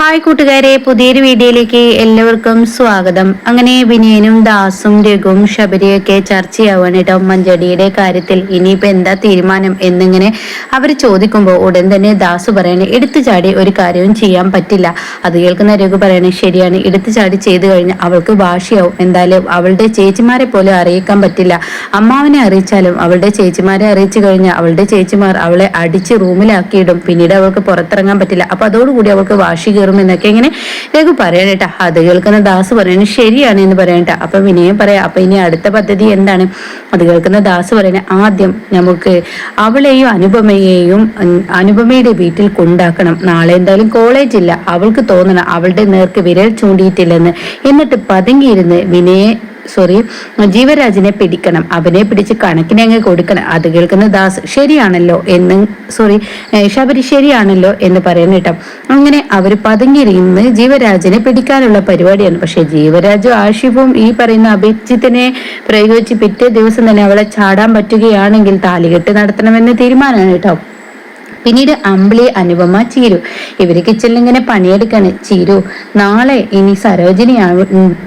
Hi കൂട്ടുകാരെ പുതിയൊരു വീഡിയോയിലേക്ക് എല്ലാവർക്കും സ്വാഗതം. അങ്ങനെ വിനയനും ദാസും രഘുവും ശബരിയൊക്കെ ചർച്ചയാവാണ് കേട്ടോ. മഞ്ചടിയുടെ കാര്യത്തിൽ ഇനിയിപ്പോൾ എന്താ തീരുമാനം എന്നിങ്ങനെ അവർ ചോദിക്കുമ്പോൾ ഉടൻ തന്നെ ദാസ് പറയണേ എടുത്തു ചാടി ഒരു കാര്യവും ചെയ്യാൻ പറ്റില്ല. അത് കേൾക്കുന്ന രഘു പറയണേ ശരിയാണ് എടുത്തു ചാടി ചെയ്തു കഴിഞ്ഞാൽ അവൾക്ക് വാശിയാവും. എന്തായാലും അവളുടെ ചേച്ചിമാരെ പോലും അറിയിക്കാൻ പറ്റില്ല. അമ്മാവനെ അറിയിച്ചാലും അവളുടെ ചേച്ചിമാരെ അറിയിച്ചു കഴിഞ്ഞാൽ അവളുടെ ചേച്ചിമാർ അവളെ അടിച്ച് റൂമിലാക്കിയിടും. പിന്നീട് അവൾക്ക് പുറത്തിറങ്ങാൻ പറ്റില്ല. അപ്പൊ അതോടുകൂടി അവൾക്ക് വാശി കയറും. എന്നൊക്കെ ഇങ്ങനെ രഘു പറയണേട്ടാ അത് കേൾക്കുന്ന ദാസ് പറയണ ശരിയാണ് എന്ന് പറയണേട്ടാ അപ്പൊ വിനയം പറയാം അപ്പൊ ഇനി അടുത്ത പദ്ധതി എന്താണ്? അത് കേൾക്കുന്ന ദാസ് പറയണ ആദ്യം നമുക്ക് അവളെയും അനുപമയെയും അനുപമയുടെ വീട്ടിൽ കൊണ്ടാക്കണം. നാളെ എന്തായാലും കോളേജ് ഇല്ല. അവൾക്ക് തോന്നണം അവളുടെ നേർക്ക് വിരൽ ചൂണ്ടിയിട്ടില്ലെന്ന്. എന്നിട്ട് പതുങ്ങിയിരുന്ന് വിനയെ സോറി ജീവരാജിനെ പിടിക്കണം. അവനെ പിടിച്ച് കണക്കിനെ അങ്ങ് കൊടുക്കണം. അത് കേൾക്കുന്ന ദാസ് ശരിയാണല്ലോ എന്ന് സോറി ശബരി ശരിയാണല്ലോ എന്ന് പറയുന്ന കേട്ടോ. അങ്ങനെ അവർ പതുങ്ങിയിരുന്ന് ജീവരാജിനെ പിടിക്കാനുള്ള പരിപാടിയാണ്. പക്ഷെ ജീവരാജും ആഷിഫും ഈ പറയുന്ന അഭിജിത്തിനെ പ്രയോഗിച്ച് പിറ്റേ ദിവസം തന്നെ അവളെ ചാടാൻ പറ്റുകയാണെങ്കിൽ താലികെട്ട് നടത്തണമെന്ന് തീരുമാനമാണ് കേട്ടോ. പിന്നീട് അമ്പിളി അനുപമ ചീരു. ഇവർ കിച്ചണിൽ പണിയെടുക്കാണ്. ചീരു നാളെ ഇനി സരോജിനി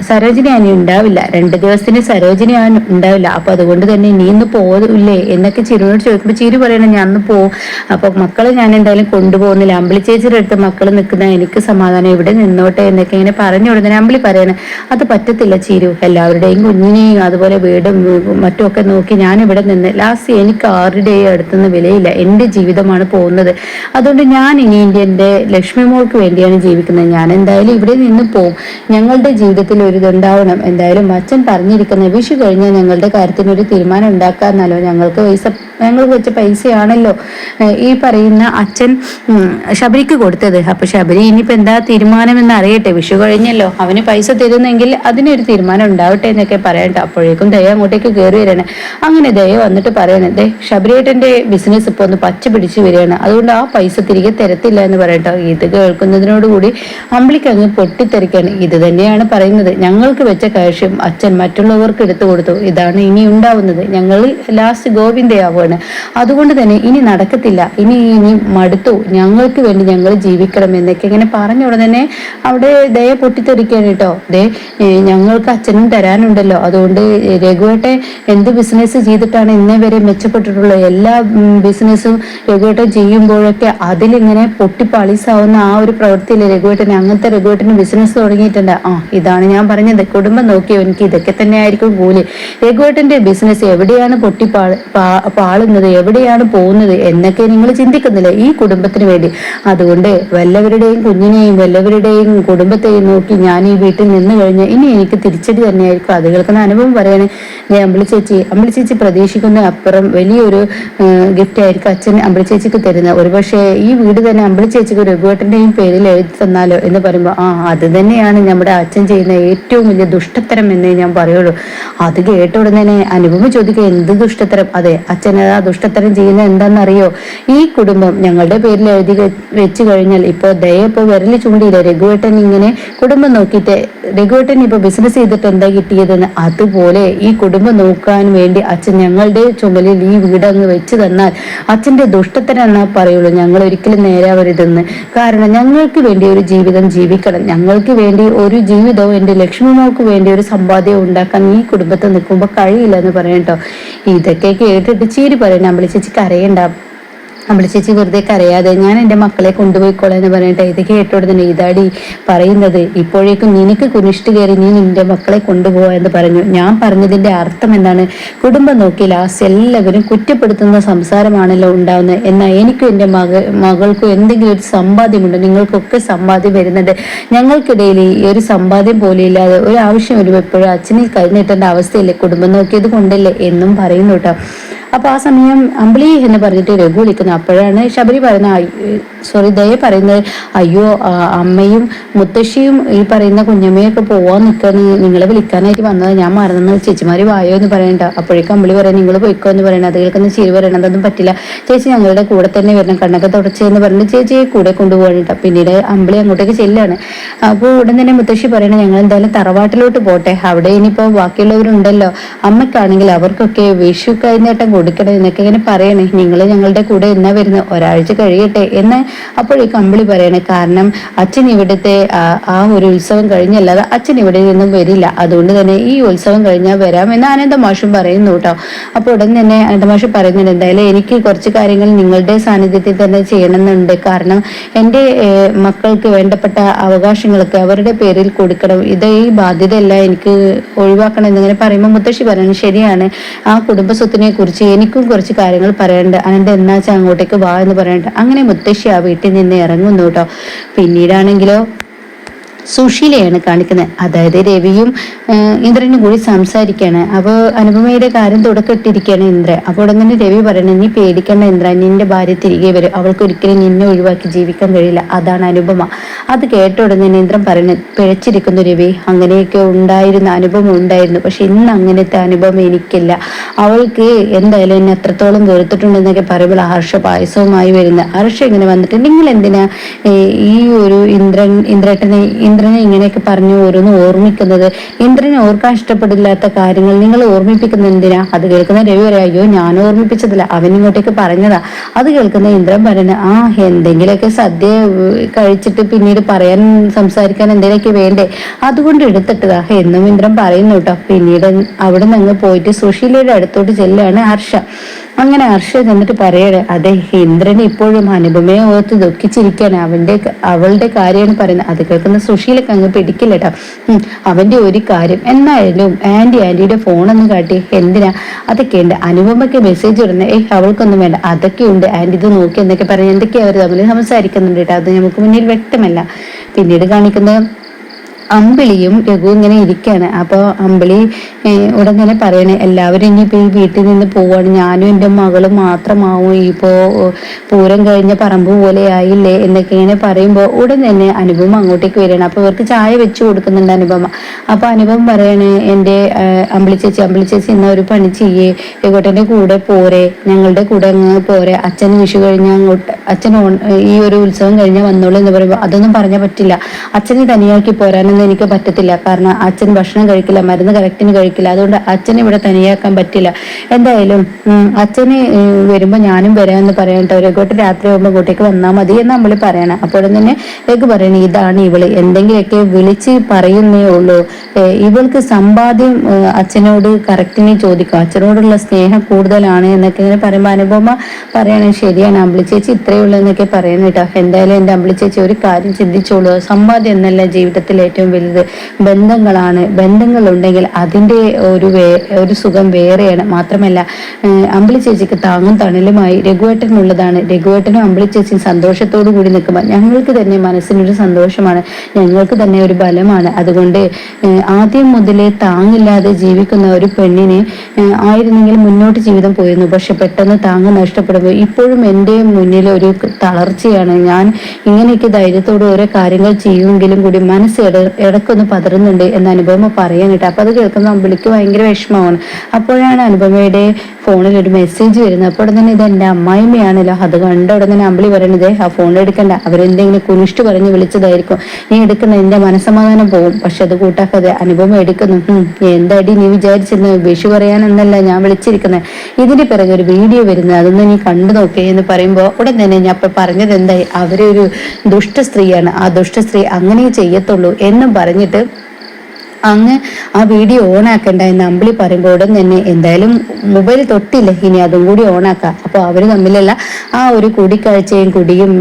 സരോജിനി അനി ഉണ്ടാവില്ല. രണ്ട് ദിവസത്തിന് സരോജിനി ആണ് ഉണ്ടാവില്ല. അപ്പൊ അതുകൊണ്ട് തന്നെ നീ ഇന്ന് പോകില്ലേ എന്നൊക്കെ ചിരുവിനോട് ചോദിക്കുമ്പോൾ ചിരു പറയണം ഞാൻ അന്ന് പോവും അപ്പൊ മക്കളെ ഞാൻ എന്തായാലും കൊണ്ടുപോകുന്നില്ല. അമ്പിളി ചേച്ചിയുടെ അടുത്ത് മക്കൾ നിൽക്കുന്ന എനിക്ക് സമാധാനം ഇവിടെ നിന്നോട്ടെ എന്നൊക്കെ ഇങ്ങനെ പറഞ്ഞു കൊടുത്തേ അമ്പിളി പറയണേ അത് പറ്റത്തില്ല ചിരു. എല്ലാവരുടെയും കുഞ്ഞിനെയും അതുപോലെ വീടും മറ്റും മറ്റുമൊക്കെ നോക്കി ഞാൻ ഇവിടെ നിന്ന് ലാസ്റ്റ് എനിക്ക് ആരുടെയും അടുത്തുനിന്ന് വിലയില്ല. എന്റെ ജീവിതമാണ് പോകുന്നത് അതുകൊണ്ട് ഞാൻ ഇനി എന്റെ ലക്ഷ്മി മോൾക്ക് വേണ്ടിയാണ് ജീവിക്കുന്നത്. ഞാൻ എന്തായാലും ഇവിടെ നിന്ന് പോവും. ഞങ്ങളുടെ ജീവിതത്തിൽ ഒരു ഇതുണ്ടാവണം എന്തായാലും അച്ഛൻ പറഞ്ഞിരിക്കുന്ന വിഷു കഴിഞ്ഞാൽ ഞങ്ങളുടെ കാര്യത്തിന് ഒരു തീരുമാനം ഉണ്ടാക്കാന്നല്ലോ ഞങ്ങൾക്ക് പൈസ ഞങ്ങൾക്ക് വെച്ച പൈസയാണല്ലോ. ഈ പറയുന്ന അച്ഛൻ ശബരിക്ക് കൊടുത്തത്. അപ്പൊ ശബരി ഇനിയിപ്പോ എന്താ തീരുമാനം എന്ന് അറിയട്ടെ. വിഷു കഴിഞ്ഞല്ലോ. അവന് പൈസ തരുന്നെങ്കിൽ അതിനൊരു തീരുമാനം ഉണ്ടാവട്ടെ എന്നൊക്കെ പറയട്ടെ അപ്പോഴേക്കും ദയ അങ്ങോട്ടേക്ക് കയറി വരണേ. അങ്ങനെ ദയ വന്നിട്ട് പറയണേ ദേ ശബരിയേട്ടന്റെ ബിസിനസ് ഇപ്പൊ ഒന്ന് പച്ച പിടിച്ച് വരികയാണ്. അതുകൊണ്ട് ആ പൈസ തിരികെ തരത്തില്ല എന്ന് പറയട്ടോ. ഇത് കേൾക്കുന്നതിനോടുകൂടി അമ്പിളിക്ക് അങ്ങ് പൊട്ടിത്തെറിക്കാണ്. ഇത് തന്നെയാണ് പറയുന്നത്. ഞങ്ങൾക്ക് വെച്ച കാശ്യം അച്ഛൻ മറ്റുള്ളവർക്ക് എടുത്തു കൊടുത്തു. ഇതാണ് ഇനി ഉണ്ടാവുന്നത്. ഞങ്ങൾ ലാസ്റ്റ് ഗോവിന്ദയാവുകയാണ് അതുകൊണ്ട് തന്നെ ഇനി നടക്കത്തില്ല. ഇനി ഇനി മടുത്തു. ഞങ്ങൾക്ക് വേണ്ടി ഞങ്ങൾ ജീവിക്കണം എന്നൊക്കെ ഇങ്ങനെ പറഞ്ഞ ഉടനെ അവിടെ ദയ പൊട്ടിത്തെറിക്കാണ് കേട്ടോ. ദേ ഞങ്ങൾക്ക് അച്ഛനും തരാനുണ്ടല്ലോ. അതുകൊണ്ട് രഘുവേട്ടെ എന്ത് ബിസിനസ് ചെയ്തിട്ടാണ് ഇന്നേ വരെ മെച്ചപ്പെട്ടിട്ടുള്ളത്? എല്ലാ ബിസിനസ്സും രഘുവേട്ടൻ ചെയ്യുമ്പോഴൊക്കെ അതിലിങ്ങനെ പൊട്ടിപ്പാളീസാവുന്ന ആ ഒരു പ്രവൃത്തിയിൽ രഘുവേട്ടന് അങ്ങനത്തെ രഘുവേട്ടന് ബിസിനസ് തുടങ്ങിയിട്ടുണ്ട്. ആ ഇതാണ് ഞാൻ പറഞ്ഞത്. കുടുംബം നോക്കിയോ എനിക്ക് ഇതൊക്കെ തന്നെ ആയിരിക്കും കൂലി. രഘുവേട്ടന്റെ ബിസിനസ് എവിടെയാണ് പൊട്ടി പാളുന്നത് എവിടെയാണ് പോകുന്നത് എന്നൊക്കെ നിങ്ങൾ ചിന്തിക്കുന്നില്ല ഈ കുടുംബത്തിന് വേണ്ടി. അതുകൊണ്ട് വല്ലവരുടെയും കുഞ്ഞിനെയും വല്ലവരുടെയും കുടുംബത്തെയും നോക്കി ഞാൻ ഈ വീട്ടിൽ നിന്ന് കഴിഞ്ഞാൽ ഇനി എനിക്ക് തിരിച്ചടി തന്നെയായിരിക്കും. അത് കേൾക്കുന്ന അനുഭവം പറയണേ അമ്പിളി ചേച്ചി. അമ്പിളി ചേച്ചി പ്രതീക്ഷിക്കുന്ന അപ്പുറം വലിയൊരു ഗിഫ്റ്റ് ആയിരിക്കും അച്ഛൻ അമ്പിളി ചേച്ചിക്ക് തരുന്നത് ഒരുപക്ഷെ ഈ വീട് തന്നെ അമ്പിളി ചേച്ചിക്ക് രഘുവേട്ടന്റെയും പേരിൽ എഴുതി തന്നാലോ എന്ന് പറയുമ്പോൾ ആ അത് തന്നെയാണ് നമ്മുടെ അച്ഛൻ ചെയ്യുന്ന ഏറ്റവും വലിയ ദുഷ്ടത്തരം എന്നേ ഞാൻ പറയുള്ളൂ. അത് കേട്ട ഉടനെ അനുപമ ചോദിക്കുക എന്ത് ദുഷ്ടത്തരം? അതെ അച്ഛൻ ആ ദുഷ്ടത്തരം ചെയ്യുന്ന എന്താണെന്നറിയോ? ഈ കുടുംബം ഞങ്ങളുടെ പേരിൽ എഴുതി വെച്ച് കഴിഞ്ഞാൽ ഇപ്പൊ ദയ ഇപ്പൊ വിരൽ ചൂണ്ടിയില്ല? രഘുവേട്ടൻ ഇങ്ങനെ കുടുംബം നോക്കിയിട്ട് രഘുവേട്ടൻ ഇപ്പൊ ബിസിനസ് ചെയ്തിട്ട് എന്താ കിട്ടിയതെന്ന്? അതുപോലെ ഈ കുടുംബം നോക്കാൻ വേണ്ടി അച്ഛൻ ഞങ്ങളുടെ ചുമലിൽ ഈ വീട് അങ്ങ് വെച്ച് തന്നാൽ അച്ഛന്റെ ദുഷ്ടത്തരം പറയുള്ളൂ ഞങ്ങൾ ഒരിക്കലും നേരാവരുതെന്ന് കാരണം ഞങ്ങൾക്ക് വേണ്ടി ഒരു ജീവിതം ജീവിക്കണം. ഞങ്ങൾക്ക് വേണ്ടി ഒരു ജീവിതവും എന്റെ ലക്ഷ്മിമാർക്ക് വേണ്ടി ഒരു സമ്പാദ്യം ഉണ്ടാക്കാൻ ഈ കുടുംബത്തിൽ നിൽക്കുമ്പോൾ കഴിയില്ല എന്ന് പറയട്ടോ ഇതൊക്കെ കേട്ടിട്ട് ചീരി പറയണം. അമ്പളി ചേച്ചിക്ക് കരയണ്ട അമ്പളി ചേച്ചി വെറുതെ കരയാതെ ഞാൻ എന്റെ മക്കളെ കൊണ്ടുപോയിക്കോളാം എന്ന് പറഞ്ഞിട്ട് ഇത് കേട്ടോടെ തന്നെ ഇതാടി പറയുന്നത് ഇപ്പോഴേക്കും നിനക്ക് കുനിഷ്ട് കയറി നീ നിന്റെ മക്കളെ കൊണ്ടുപോവാ എന്ന് പറഞ്ഞു. ഞാൻ പറഞ്ഞതിന്റെ അർത്ഥം എന്താണ്? കുടുംബം നോക്കി ലാസ്റ്റ് എല്ലാവരും കുറ്റപ്പെടുത്തുന്ന സംസാരമാണല്ലോ ഉണ്ടാവുന്നത്. എന്നാൽ എനിക്കും എന്റെ മക മകൾക്കും എന്തെങ്കിലും ഒരു സമ്പാദ്യമുണ്ട് നിങ്ങൾക്കൊക്കെ സമ്പാദ്യം വരുന്നത്. ഞങ്ങൾക്കിടയിൽ ഈ ഒരു സമ്പാദ്യം പോലും ഇല്ലാതെ ഒരു ആവശ്യം വരുമ്പോൾ എപ്പോഴും അച്ഛനെ കൈ നീട്ടേണ്ട അവസ്ഥയില്ലേ? കുടുംബം നോക്കിയത് കൊണ്ടല്ലേ? എന്നും പറയുന്നു കേട്ടോ. അപ്പൊ ആ സമയം അമ്പിളി എന്ന് പറഞ്ഞിട്ട് രഘു വിളിക്കുന്നു. അപ്പോഴാണ് ശബരി പറയുന്ന സോറി ദയ പറയുന്നത് അയ്യോ അമ്മയും മുത്തശ്ശിയും ഈ പറയുന്ന കുഞ്ഞമ്മയൊക്കെ പോവാൻ നിൽക്കുന്നു നിങ്ങളെ വിളിക്കാനായിട്ട് വന്നത്. ഞാൻ മറന്നു. ചേച്ചിമാര് വായോ എന്ന് പറയണ്ട. അപ്പോഴേക്കും അമ്പിളി പറയാം നിങ്ങൾ പോയിക്കോ എന്ന് പറയണം അത് കേൾക്കുന്ന ചീര് പറയണം അതൊന്നും പറ്റില്ല. ചേച്ചി ഞങ്ങളുടെ കൂടെ തന്നെ വരണം. കണ്ണൊക്കെ തുടച്ചെന്ന് പറഞ്ഞ് ചേച്ചിയെ കൂടെ കൊണ്ടുപോകണ്ട പിന്നീട് അമ്പിളി അങ്ങോട്ടേക്ക് ചെല്ലാണ് അപ്പോൾ ഉടൻ തന്നെ മുത്തശ്ശി പറയണ ഞങ്ങൾ എന്തായാലും തറവാട്ടിലോട്ട് പോട്ടെ. അവിടെ ഇനിയിപ്പോ ബാക്കിയുള്ളവരുണ്ടല്ലോ. അമ്മയ്ക്കാണെങ്കിൽ അവർക്കൊക്കെ വിഷു കൈനീട്ടം കൊടുക്കണം എന്നൊക്കെ ഇങ്ങനെ പറയണേ. നിങ്ങൾ ഞങ്ങളുടെ കൂടെ എന്നാ വരുന്നത് ഒരാഴ്ച കഴിയട്ടെ എന്ന് അപ്പോൾ ഈ കമ്പിളി പറയണേ. കാരണം അച്ഛൻ ഇവിടുത്തെ ആ ഒരു ഉത്സവം കഴിഞ്ഞല്ലാതെ അച്ഛൻ ഇവിടെ നിന്നും വരില്ല. അതുകൊണ്ട് തന്നെ ഈ ഉത്സവം കഴിഞ്ഞാൽ വരാം എന്ന് ആനന്ദ മാഷും പറയുന്നു കേട്ടോ. അപ്പോൾ ഉടൻ തന്നെ ആനന്ദ മാഷ് പറയുന്നുണ്ട് എന്തായാലും എനിക്ക് കുറച്ച് കാര്യങ്ങൾ നിങ്ങളുടെ സാന്നിധ്യത്തിൽ തന്നെ ചെയ്യണമെന്നുണ്ട്. കാരണം എന്റെ മക്കൾക്ക് വേണ്ടപ്പെട്ട അവകാശങ്ങളൊക്കെ അവരുടെ പേരിൽ കൊടുക്കണം. ഇത് ഈ ബാധ്യതയല്ല എനിക്ക് ഒഴിവാക്കണം എന്നിങ്ങനെ പറയുമ്പോൾ മുത്തശ്ശി പറയണം ശരിയാണ്. ആ കുടുംബ സ്വത്തിനെ കുറിച്ച് എനിക്കും കുറച്ച് കാര്യങ്ങൾ പറയണ്ട. അനന്ത എന്നാച്ചാ അങ്ങോട്ടേക്ക് വാ എന്ന് പറയണ്ട അങ്ങനെ മുത്തശ്ശി ആ വീട്ടിൽ നിന്ന് ഇറങ്ങുന്നു കേട്ടോ പിന്നീടാണെങ്കിലോ സുശീലയാണ് കാണിക്കുന്നത്. അതായത് രവിയും ഇന്ദ്രനും കൂടി സംസാരിക്കുകയാണ്. അപ്പോൾ അനുപമയുടെ കാര്യം തുടക്കട്ടിരിക്കുകയാണ് ഇന്ദ്ര അപ്പോൾ തന്നെ രവി പറയുന്നത് നീ പേടിക്കേണ്ട ഇന്ദ്ര നിന്റെ ഭാര്യ തിരികെ വരും. അവൾക്ക് ഒരിക്കലും നിന്നെ ഒഴിവാക്കി ജീവിക്കാൻ കഴിയില്ല. അതാണ് അനുപമ. അത് കേട്ട ഉടനെ ഇന്ദ്രൻ പറയുന്നത് പിഴച്ചിരിക്കുന്നു രവി. അങ്ങനെയൊക്കെ ഉണ്ടായിരുന്ന അനുഭവം ഉണ്ടായിരുന്നു. പക്ഷെ ഇന്ന് അങ്ങനത്തെ അനുഭവം എനിക്കില്ല. അവൾക്ക് എന്തായാലും എന്നെ അത്രത്തോളം വെറുത്തിട്ടുണ്ടെന്നൊക്കെ പറയുമ്പോൾ ഹർഷ പായസവുമായി വരുന്നത്. ഹർഷ ഇങ്ങനെ വന്നിട്ട് നിങ്ങൾ എന്തിനാ ഈ ഒരു ഇന്ദ്രൻ ഇന്ദ്രേട്ടനെ ഇന്ദ്രനെ ഇങ്ങനെയൊക്കെ പറഞ്ഞു ഓരോന്ന് ഓർമ്മിക്കുന്നത്. ഇന്ദ്രനെ ഓർക്കാൻ ഇഷ്ടപ്പെടില്ലാത്ത കാര്യങ്ങൾ നിങ്ങൾ ഓർമ്മിപ്പിക്കുന്ന എന്തിനാ? അത് കേൾക്കുന്ന രവി പറയാം അയ്യോ ഞാൻ ഓർമ്മിപ്പിച്ചതല്ല. അവൻ ഇങ്ങോട്ടേക്ക് പറഞ്ഞതാ. അത് കേൾക്കുന്ന ഇന്ദ്രൻ പറയുന്നത് ആ എന്തെങ്കിലുമൊക്കെ സദ്യ കഴിച്ചിട്ട് പിന്നീട് പറയാൻ സംസാരിക്കാൻ എന്തെങ്കിലുമൊക്കെ വേണ്ടേ? അതുകൊണ്ട് എടുത്തിട്ടതാ. എന്നും ഇന്ദ്രൻ പറയുന്നു കേട്ടോ പിന്നീട് അവിടെ നിന്ന് പോയിട്ട് സുശീലയുടെ അടുത്തോട്ട് ചെല്ലാണ് ഹർഷ. അങ്ങനെ ഹർഷ എന്നിട്ട് പറയണേ അതെ ഇന്ദ്രൻ ഇപ്പോഴും അനുപമയെ ഓർത്ത് ദുഃഖിച്ചിരിക്കാണ് അവന്റെ അവളുടെ കാര്യമാണ് പറയുന്നത്. അത് കേൾക്കുന്ന സുശീലക്ക് അങ്ങ് പിടിക്കില്ല കേട്ടോ അവന്റെ ഒരു കാര്യം എന്നായാലും ആന്റി ആന്റിയുടെ ഫോണൊന്ന് കാട്ടി. എന്തിനാ? അതൊക്കെ ഉണ്ട്. അനുപമയ്ക്ക് മെസ്സേജ് ഇടുന്ന. ഏയ് അവൾക്കൊന്നും വേണ്ട. അതൊക്കെ ഉണ്ട്. ആന്റി ഇത് നോക്കി എന്നൊക്കെ പറഞ്ഞ് എന്തൊക്കെയാ അവർ തമ്മിൽ സംസാരിക്കുന്നുണ്ട് കേട്ടോ അത് നമുക്ക് മുന്നിൽ വ്യക്തമല്ല. പിന്നീട് കാണിക്കുന്നത് അമ്പിളിയും രഘു ഇങ്ങനെ ഇരിക്കുകയാണ് അപ്പോൾ അമ്പിളി ഉടനെ തന്നെ പറയണേ എല്ലാവരും ഇനിയിപ്പോൾ ഈ വീട്ടിൽ നിന്ന് പോവാണ്. ഞാനും എന്റെ മകളും മാത്രമാവും. ഇപ്പോൾ പൂരം കഴിഞ്ഞ പറമ്പ് പോലെ ആയില്ലേ എന്നൊക്കെ ഇങ്ങനെ പറയുമ്പോൾ ഉടൻ തന്നെ അനുപമ അങ്ങോട്ടേക്ക് വരികയാണ്. അപ്പോൾ ഇവർക്ക് ചായ വെച്ച് കൊടുക്കുന്നുണ്ട് അനുപമ. അപ്പോൾ അനുപമം പറയണേ എന്റെ അമ്പിളി ചേച്ചി അമ്പിളി ചേച്ചി എന്നാ ഒരു പണി ചെയ്യേ. രഘുട്ടന്റെ കൂടെ പോരെ. ഞങ്ങളുടെ കൂടെ അങ്ങ് പോരെ. അച്ഛൻ വിഷു കഴിഞ്ഞ അങ്ങോട്ട് അച്ഛൻ ഈ ഒരു ഉത്സവം കഴിഞ്ഞാൽ വന്നോളൂ എന്ന് പറയുമ്പോൾ അതൊന്നും പറഞ്ഞാൽ പറ്റില്ല. അച്ഛനെ തനിയാക്കി പോരാനെന്ന് എനിക്ക് പറ്റത്തില്ല. കാരണം അച്ഛൻ ഭക്ഷണം കഴിക്കില്ല മരുന്ന് കറക്റ്റിന് കഴിക്കില്ല. അതുകൊണ്ട് അച്ഛനെ ഇവിടെ തനിയാക്കാൻ പറ്റില്ല. എന്തായാലും അച്ഛന് വരുമ്പോൾ ഞാനും വരാമെന്ന് പറയട്ടെ രഘുട്ട് രാത്രി ആകുമ്പോൾ കൂട്ടേക്ക് വന്നാൽ മതി എന്ന് നമ്മൾ പറയണം. അപ്പോഴും തന്നെ രഘു പറയണം ഇതാണ് ഇവൾ. എന്തെങ്കിലുമൊക്കെ വിളിച്ച് പറയുന്നേ ഉള്ളൂ. ഇവൾക്ക് സമ്പാദ്യം അച്ഛനോട് കറക്റ്റിന് ചോദിക്കും. അച്ഛനോടുള്ള സ്നേഹം കൂടുതലാണ് എന്നൊക്കെ ഇങ്ങനെ പറയുമ്പോൾ അനുപമ പറയണേ ശരിയാണ് അമ്പിളി ചേച്ചി ഇത്രയേ ഉള്ളൂ എന്നൊക്കെ പറയുന്നു കേട്ടോ. എന്തായാലും എന്റെ അമ്പിളി ചേച്ചി ഒരു കാര്യം ചിന്തിച്ചോളൂ. സമ്പാദ്യം എന്നല്ല ജീവിതത്തിൽ ഏറ്റവും വലുത്. ബന്ധങ്ങളാണ്. ബന്ധങ്ങൾ ഉണ്ടെങ്കിൽ അതിന്റെ ഒരു വേ ഒരു സുഖം വേറെയാണ്. മാത്രമല്ല അമ്പിളി ചേച്ചിക്ക് താങ്ങും തണലുമായി രഘുവേട്ടനുള്ളതാണ്. രഘുവേട്ടനും അമ്പിളി ചേച്ചിയും സന്തോഷത്തോടു കൂടി നിൽക്കുമ്പോൾ ഞങ്ങൾക്ക് തന്നെ മനസ്സിനൊരു സന്തോഷമാണ്. ഞങ്ങൾക്ക് തന്നെ ഒരു ബലമാണ്. അതുകൊണ്ട് ആദ്യം മുതലേ താങ്ങില്ലാതെ ജീവിക്കുന്ന ഒരു പെണ്ണിനെ ആയിരുന്നെങ്കിൽ മുന്നോട്ട് ജീവിതം പോയിരുന്നു. പക്ഷെ പെട്ടെന്ന് താങ്ങ് നഷ്ടപ്പെടുമ്പോൾ ഇപ്പോഴും എന്റെ മുന്നിൽ ഒരു തളർച്ചയാണ്. ഞാൻ ഇങ്ങനെയൊക്കെ ധൈര്യത്തോടെ ഓരോ കാര്യങ്ങൾ ചെയ്യുമെങ്കിലും കൂടി മനസ്സ് ഇടക്കൊന്ന് പതറുന്നുണ്ട് എന്ന് അനുപമ പറയാൻ കേട്ടോ അപ്പൊ അത് കേൾക്കുന്ന അമ്പിളിക്ക് ഭയങ്കര വിഷമമാണ്. അപ്പോഴാണ് അനുപമയുടെ ഫോണിൽ ഒരു മെസ്സേജ് വരുന്നത് അപ്പോൾ തന്നെ ഇത് എന്റെ അമ്മായിമ്മയാണല്ലോ. അത് കണ്ട ഉടനെ അമ്പിളി പറയണത് ആ ഫോണിൽ എടുക്കണ്ട. അവരെന്തെങ്കിലും കുനിഷ്ട് പറഞ്ഞ് വിളിച്ചതായിരിക്കും. നീ എടുക്കുന്ന എന്റെ മനസമാധാനം പോകും. പക്ഷെ അത് കൂട്ടാക്കാതെ അനുപമ എടുക്കുന്നു. എന്താടി നീ വിചാരിച്ചിരുന്നു? വിഷു പറയാനെന്നല്ല ഞാൻ വിളിച്ചിരിക്കുന്നത് ഇതിന്റെ പിറകെ ഒരു വീഡിയോ വരുന്നത്. അതൊന്ന് നീ കണ്ടു നോക്കേ എന്ന് പറയുമ്പോൾ ഉടൻ തന്നെ ഞാൻ അപ്പൊ പറഞ്ഞത് എന്തായി? അവരൊരു ദുഷ്ട സ്ത്രീയാണ്. ആ ദുഷ്ട സ്ത്രീ അങ്ങനെ ചെയ്യത്തുള്ളൂ എന്നും പറഞ്ഞിട്ട് അങ്ങ് ആ വീഡിയോ ഓൺ ആക്കണ്ട എന്ന് അമ്പിളി പറയുമ്പോൾ ഉടൻ തന്നെ എന്തായാലും മൊബൈൽ തൊട്ടില്ല. ഇനി അതും കൂടി ഓൺ ആക്കാം അപ്പോൾ അവർ തമ്മിലുള്ള ആ ഒരു കൂടിക്കാഴ്ചയും കുടിയും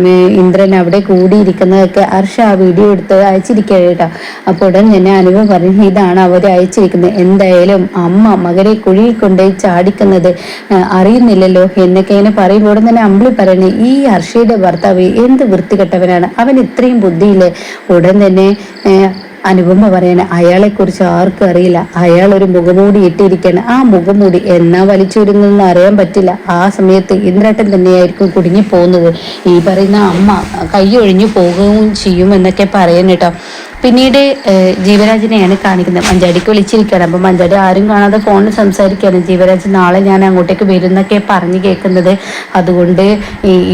ഇന്ദ്രൻ അവിടെ കൂടിയിരിക്കുന്നതൊക്കെ ഹർഷ ആ വീഡിയോ എടുത്ത് അയച്ചിരിക്കുക കേട്ടോ. അപ്പോൾ ഉടൻ തന്നെ അനുഭവം പറഞ്ഞു ഇതാണ് അവർ അയച്ചിരിക്കുന്നത്. എന്തായാലും അമ്മ മകനെ കുഴിയിൽ കൊണ്ടുപോയി ചാടിക്കുന്നത് അറിയുന്നില്ലല്ലോ എന്നൊക്കെ ഇങ്ങനെ പറയുമ്പോൾ തന്നെ അമ്പിളി പറയുന്നത് ഈ ഹർഷയുടെ ഭർത്താവ് എന്ത് വൃത്തികെട്ടവനാണ്? അവൻ ഇത്രയും ബുദ്ധിയില്ലേ? ഉടൻ തന്നെ അനുപമ പറയണ അയാളെ കുറിച്ച് ആർക്കും അറിയില്ല. അയാൾ ഒരു മുഖമൂടി ഇട്ടിരിക്കണം ആ മുഖമൂടി എന്നാ വലിച്ചൊരുങ്ങുന്ന അറിയാൻ പറ്റില്ല. ആ സമയത്ത് ഇന്ദ്രേട്ടൻ തന്നെയായിരിക്കും കുടുങ്ങി പോകുന്നത്. ഈ പറയുന്ന അമ്മ കൈ ഒഴിഞ്ഞു പോകുകയും ചെയ്യും എന്നൊക്കെ പറയണം കേട്ടോ. പിന്നീട് ജീവരാജിനെയാണ് കാണിക്കുന്നത്. മഞ്ചാടിക്ക് വിളിച്ചിരിക്കുകയാണ്. അപ്പം മഞ്ചാടി ആരും കാണാതെ ഫോണിൽ സംസാരിക്കുകയാണ്. ജീവരാജ് നാളെ ഞാൻ അങ്ങോട്ടേക്ക് വരുന്നൊക്കെ പറഞ്ഞു കേൾക്കുന്നത്. അതുകൊണ്ട്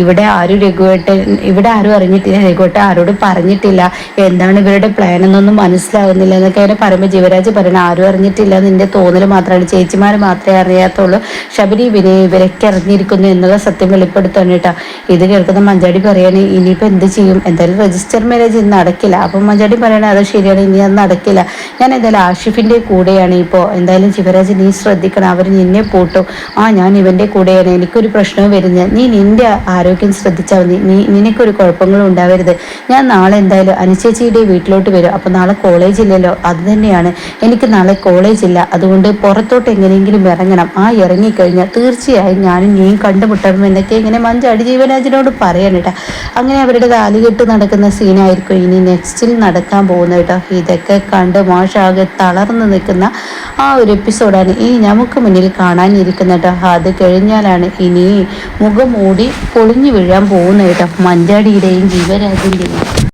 ഇവിടെ ആരും രഘുവേട്ടൻ ഇവിടെ ആരും അറിഞ്ഞിട്ടില്ല. രഘുവേട്ടൻ ആരോടും പറഞ്ഞിട്ടില്ല. എന്താണ് ഇവരുടെ പ്ലാൻ എന്നൊന്നും മനസ്സിലാകുന്നില്ല എന്നൊക്കെ അങ്ങനെ പറയുമ്പോൾ ജീവരാജ് പറയണം ആരും അറിഞ്ഞിട്ടില്ല നിന്റെ തോന്നൽ മാത്രമാണ്. ചേച്ചിമാർ മാത്രമേ അറിയാത്തുള്ളൂ. ശബരി ഇവരെ ഇവരൊക്കെ അറിഞ്ഞിരിക്കുന്നു എന്നുള്ള സത്യം വെളിപ്പെടുത്താണ് കേട്ടോ. ഇത് കേൾക്കുന്ന മഞ്ചാടി പറയാണ് ഇനിയിപ്പോൾ എന്ത് ചെയ്യും? എന്തായാലും രജിസ്റ്റർ മാരേജ് ഇന്ന് നടക്കില്ല. അപ്പം മഞ്ചാടി പറയണേ അത് ശരിയാണ് ഇനി അത് നടക്കില്ല. ഞാൻ എന്തായാലും ആഷിഫിന്റെ കൂടെയാണ് ഇപ്പോൾ എന്തായാലും ശിവരാജ് നീ ശ്രദ്ധിക്കണം അവർ നിന്നെ പൂട്ടും. ആ ഞാൻ ഇവന്റെ കൂടെയാണ്. എനിക്കൊരു പ്രശ്നവും വരുന്നത് നീ നിന്റെ ആരോഗ്യം ശ്രദ്ധിച്ചാൽ മതി. നീ നിനക്കൊരു കുഴപ്പങ്ങളും ഉണ്ടാവരുത്. ഞാൻ നാളെ എന്തായാലും അനുചേച്ചിയുടെ വീട്ടിലോട്ട് വരും. അപ്പോൾ നാളെ കോളേജ് ഇല്ലല്ലോ. അത് തന്നെയാണ്. എനിക്ക് നാളെ കോളേജ് ഇല്ല. അതുകൊണ്ട് പുറത്തോട്ട് എങ്ങനെയെങ്കിലും ഇറങ്ങണം. ആ ഇറങ്ങിക്കഴിഞ്ഞാൽ തീർച്ചയായും ഞാനും നീയും കണ്ടുമുട്ടണം എന്നൊക്കെ ഇങ്ങനെ മഞ്ചാടി ജീവരാജിനോട് പറയാൻ അങ്ങനെ അവരുടെ കാലുകെട്ട് നടക്കുന്ന സീനായിരിക്കും ഇനി നെക്സ്റ്റിൽ നടക്കാൻ പോകുന്നത് കേട്ടോ ഇതൊക്കെ കണ്ട് മോശമാകെ തളർന്നു നിൽക്കുന്ന ആ ഒരു എപ്പിസോഡാണ് ഇനി നമുക്ക് മുന്നിൽ കാണാനിരിക്കുന്നത് കേട്ടോ അത് കഴിഞ്ഞാലാണ് ഇനി മുഖം മൂടി പൊളിഞ്ഞു വീഴാൻ പോകുന്നത് കേട്ടോ മഞ്ചാടിയുടെയും ജീവരാജിന്റെയും